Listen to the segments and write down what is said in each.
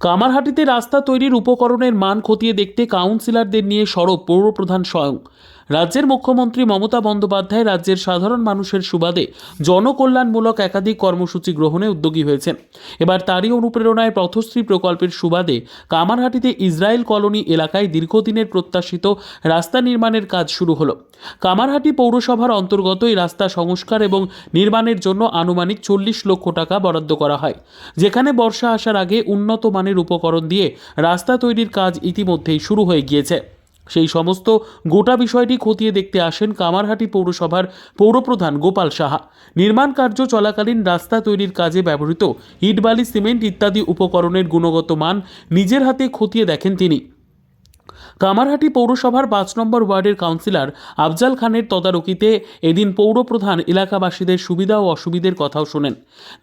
কামারহাটিতে রাস্তা তৈরির উপকরণের মান খতিয়ে দেখতে কাউন্সিলরদের নিয়ে সরব পৌরপ্রধান স্বয়ং। রাজ্যের মুখ্যমন্ত্রী মমতা বন্দ্যোপাধ্যায় রাজ্যের সাধারণ মানুষের সুবাদে জনকল্যাণমূলক একাধিক কর্মসূচি গ্রহণে উদ্যোগী হয়েছেন। এবার তারই অনুপ্রেরণায় পথশ্রী প্রকল্পের সুবাদে কামারহাটিতে ইসরায়েল কলোনি এলাকায় দীর্ঘদিনের প্রত্যাশিত রাস্তা নির্মাণের কাজ শুরু হলো। কামারহাটি পৌরসভার অন্তর্গত এই রাস্তা সংস্কার এবং নির্মাণের জন্য আনুমানিক চল্লিশ লক্ষ টাকা বরাদ্দ করা হয়। যেখানে বর্ষা আসার আগে উন্নত মানের উপকরণ দিয়ে রাস্তা তৈরির কাজ ইতিমধ্যেই শুরু হয়ে গিয়েছে। সেই সমস্ত গোটা বিষয়টি খতিয়ে দেখতে আসেন কামারহাটি পৌরসভার পৌরপ্রধান গোপাল সাহা। নির্মাণ কার্য চলাকালীন রাস্তা তৈরির কাজে ব্যবহৃত ইটবালি, সিমেন্ট ইত্যাদি উপকরণের গুণগত মান নিজের হাতে খতিয়ে দেখেন তিনি। কামারহাটি পৌরসভার পাঁচ নম্বর ওয়ার্ডের কাউন্সিলর আফজাল খানের তদারকিতে এদিন পৌরপ্রধান এলাকাবাসীদের সুবিধা ও অসুবিধের কথাও শোনেন।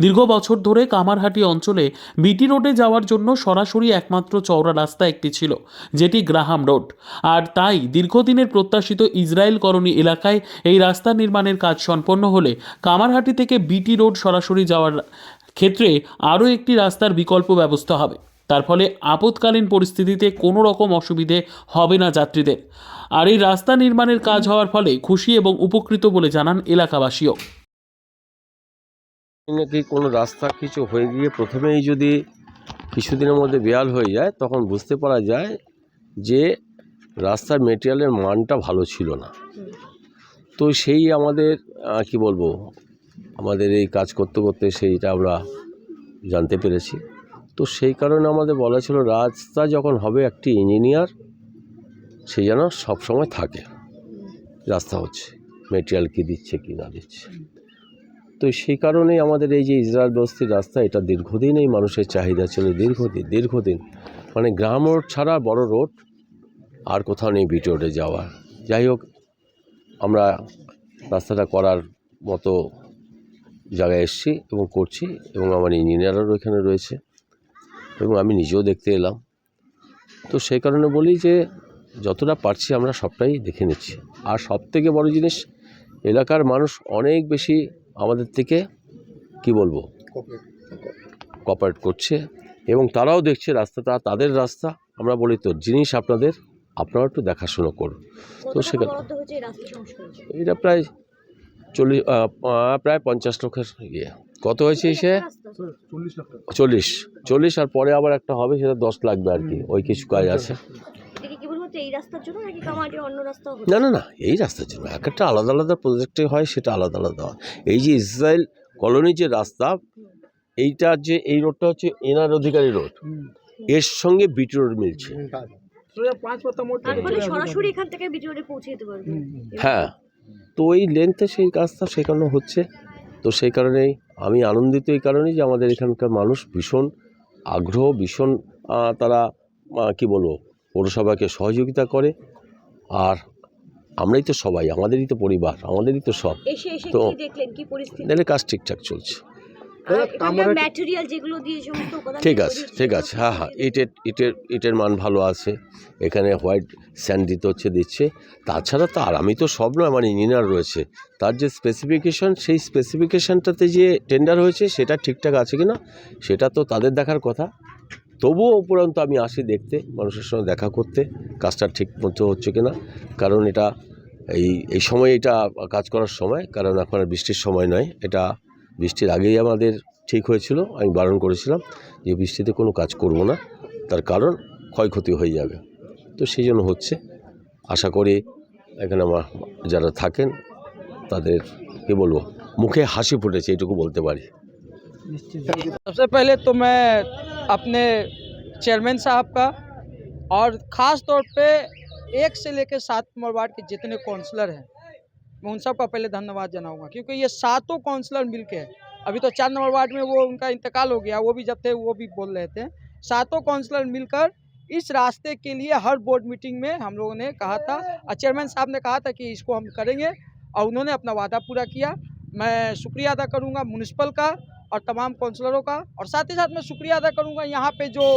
দীর্ঘ বছর ধরে কামারহাটি অঞ্চলে বিটি রোডে যাওয়ার জন্য সরাসরি একমাত্র চওড়া রাস্তা একটি ছিল, যেটি গ্রাহাম রোড। আর তাই দীর্ঘদিনের প্রত্যাশিত ইসরায়েল কলোনি এলাকায় এই রাস্তা নির্মাণের কাজ সম্পন্ন হলে কামারহাটি থেকে বিটি রোড সরাসরি যাওয়ার ক্ষেত্রে আরও একটি রাস্তার বিকল্প ব্যবস্থা হবে। তার ফলে আপৎকালীন পরিস্থিতিতে কোনো রকম অসুবিধে হবে না যাত্রীদের। আর এই রাস্তা নির্মাণের কাজ হওয়ার ফলে খুশি এবং উপকৃত বলে জানান এলাকাবাসীও। নাকি কোনো রাস্তা কিছু হয়ে গিয়ে প্রথমেই যদি কিছুদিনের মধ্যে বেয়াল হয়ে যায়, তখন বুঝতে পারা যায় যে রাস্তার মেটেরিয়ালের মানটা ভালো ছিল না। তো সেই আমাদের কি বলব, আমাদের এই কাজ করতে করতে সেইটা আমরা জানতে পেরেছি। তো সেই কারণে আমাদের বলা ছিল রাস্তা যখন হবে একটি ইঞ্জিনিয়ার সে যেন সবসময় থাকে। রাস্তা হচ্ছে মেটেরিয়াল কী দিচ্ছে, কি না দিচ্ছে। তো সেই কারণেই আমাদের এই যে ইসরায়েল বস্তির রাস্তা, এটা দীর্ঘদিন এই মানুষের চাহিদা ছিল, দীর্ঘদিন দীর্ঘদিন। মানে গ্রাম রোড ছাড়া বড় রোড আর কোথাও নেই বিটি রোডে যাওয়ার। যাই হোক, আমরা রাস্তাটা করার মতো জায়গায় এসেছি এবং করছি এবং আমার ইঞ্জিনিয়ারও এখানে রয়েছে। এবং আমি নিজেও দেখতে এলাম। তো সেই কারণে বলি যে যতটা পারছি আমরা সবটাই দেখে নিচ্ছি। আর সবথেকে বড় জিনিস এলাকার মানুষ অনেক বেশি আমাদের থেকে কি বলব কপারেট করছে এবং তারাও দেখছে রাস্তাটা তাদের রাস্তা। আমরা বলি তো জিনিস আপনাদের আপনারা একটু দেখাশোনা করুন। তো সেখানে? এটা প্রায় চল্লিশ প্রায় পঞ্চাশ লক্ষের ইয়ে। কত হয়েছে সে চল্লিশ। চল্লিশ আর পরে আবার একটা হবে সেটা দশ লাগবে আর কি ওই কিছু কাজ আছে। এই? না না না এই রাস্তার জন্য। এক একটা আলাদা আলাদা প্রজেক্টে হয় সেটা আলাদা আলাদা হয়। এই যে ইসরায়েল কলোনির যে রাস্তা এইটা যে এই রোডটা হচ্ছে এনার অধিকারী রোডের সঙ্গে বিটি রোড মিলছে। পারবে। হ্যাঁ তো ওই লেন্থে সেই কাজটা সেখানে হচ্ছে। তো সেই কারণেই আমি আনন্দিত এই কারণেই যে আমাদের এখানকার মানুষ ভীষণ আগ্রহ ভীষণ তারা কী বলব পৌরসভাকে সহযোগিতা করে। আর আমরাই তো সবাই আমাদেরই তো পরিবার আমাদেরই তো সব। তো- কাজ ঠিকঠাক চলছে। ম্যাটেরিয়াল যেগুলো দিয়ে সমস্ত ঠিক আছে ঠিক আছে। হ্যাঁ হ্যাঁ ইটের ইটের ইটের মান ভালো আছে। এখানে হোয়াইট স্যান্ড দিতে হচ্ছে দিচ্ছে। তাছাড়া তো আর আমি তো সব নয় আমার ইঞ্জিনিয়ার রয়েছে। তার যে স্পেসিফিকেশন সেই স্পেসিফিকেশনটাতে যে টেন্ডার হয়েছে সেটা ঠিকঠাক আছে কি না সেটা তো তাদের দেখার কথা। তবুও উপরন্ত আমি আসি দেখতে মানুষের সঙ্গে দেখা করতে কাজটা ঠিক মতো হচ্ছে কি না কারণ এটা এই এই সময় এটা কাজ করার সময় কারণ এখন আর বৃষ্টির সময় নয়। এটা বৃষ্টির আগেই আমাদের ঠিক হয়েছিল আমি বারণ করেছিলাম যে বৃষ্টিতে কোনো কাজ করব না তার কারণ ক্ষয়ক্ষতি হয়ে যাবে তো সেই জন্য হচ্ছে আশা করি এখানে আমার যারা থাকেন তাদের কী বলবো মুখে হাসি ফুটেছে এইটুকু বলতে পারি सबसे पहले तो मैं अपने चेयरमैन साहब का और ख़ास तौर पे एक से लेकर सात नंबर वार्ड के जितने काउंसलर हैं मैं उन सब का पहले धन्यवाद जनाऊँगा क्योंकि ये सातों काउंसलर मिल मिलके, अभी तो चार नंबर वार्ड में वो उनका इंतकाल हो गया, वो भी जब थे, वो भी बोल रहे थे। सातों काउंसलर मिलकर इस रास्ते के लिए हर बोर्ड मीटिंग में हम लोगों ने कहा था, और चेयरमैन साहब ने कहा था कि इसको हम करेंगे, और उन्होंने अपना वादा पूरा किया। मैं शुक्रिया अदा करूँगा म्यूनिसिपल का और तमाम काउंसलरों का, और साथ ही साथ मैं शुक्रिया अदा करूँगा यहाँ पे जो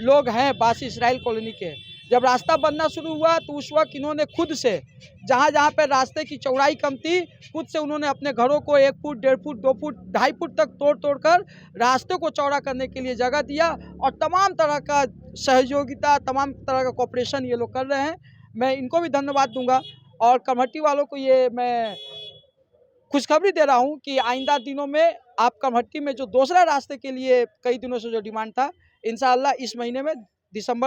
लोग हैं, बासी इसराइल कॉलोनी के जब रास्ता बनना शुरू हुआ तो उस वक्त इन्होंने खुद से, जहाँ जहाँ पर रास्ते की चौड़ाई कम थी, खुद से उन्होंने अपने घरों को एक फुट, डेढ़ फुट, दो फुट, ढाई फुट तक तोड़ तोड़ कर रास्ते को चौड़ा करने के लिए जगह दिया और तमाम तरह का सहयोगिता, तमाम तरह का कॉपरेशन ये लोग कर रहे हैं। मैं इनको भी धन्यवाद दूँगा और कमहट्टी वालों को ये मैं खुशखबरी दे रहा हूँ कि आइंदा दिनों में आप कमहट्टी में जो दूसरा रास्ते के लिए कई दिनों से जो डिमांड था इंशाल्लाह इस महीने में दिसंबर